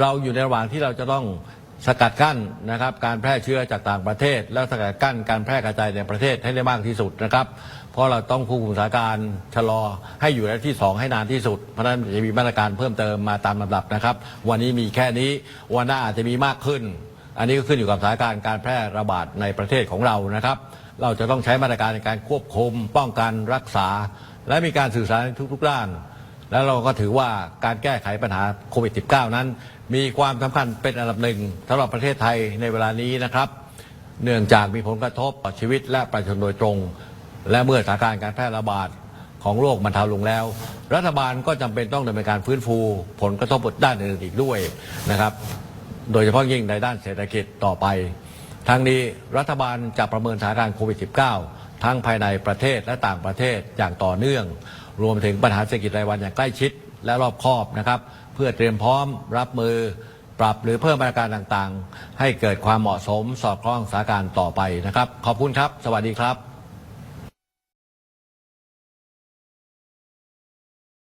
เราอยู่ในระหว่างที่เราจะต้องสกัดกั้นนะครับการแพร่เชื้อจากต่างประเทศ แล้วสกัดกั้นการแพร่กระจายในประเทศให้ได้มากที่สุดนะครับ เพราะเราต้องควบคุมสถานการณ์ชะลอให้อยู่ในที่สองให้นานที่สุด เพราะนั้นจะมีมาตรการเพิ่มเติมมาตามลำดับนะครับ วันนี้มีแค่นี้วันหน้าอาจจะมีมากขึ้น อันนี้ก็ขึ้นอยู่กับสถานการณ์การแพร่ระบาดในประเทศของเรานะครับ เราจะต้องใช้มาตรการในการควบคุมป้องกันรักษา และมีการสื่อสารในทุกๆด้าน แล้วเราก็ถือว่าการแก้ไขปัญหาโควิด -19 นั้น มีความสำคัญเป็นอันดับหนึ่งสำหรับประเทศไทยในเวลานี้นะครับ เนื่องจากมีผลกระทบต่อชีวิตและประชาชนโดยตรง และเมื่อสถานการณ์การแพร่ระบาดของโรคบรรเทาลงแล้ว รัฐบาลก็จำเป็นต้องดำเนินการฟื้นฟู ผลกระทบด้านอื่นอีกด้วยนะครับ โดยเฉพาะยิ่งในด้านเศรษฐกิจต่อไป ทั้งนี้รัฐบาลจะประเมินสถานการณ์โควิด -19 ทั้งภายในประเทศและต่างประเทศอย่างต่อเนื่อง รวมถึงปัญหาเศรษฐกิจรายวันอย่างใกล้ชิดและรอบคอบนะครับ เพื่อเตรียมพร้อมรับมือปรับหรือเพิ่มมาตรการต่างๆ ให้เกิดความเหมาะสมสอดคล้องสถานการณ์ต่อไปนะครับ ขอบคุณครับ สวัสดีครับ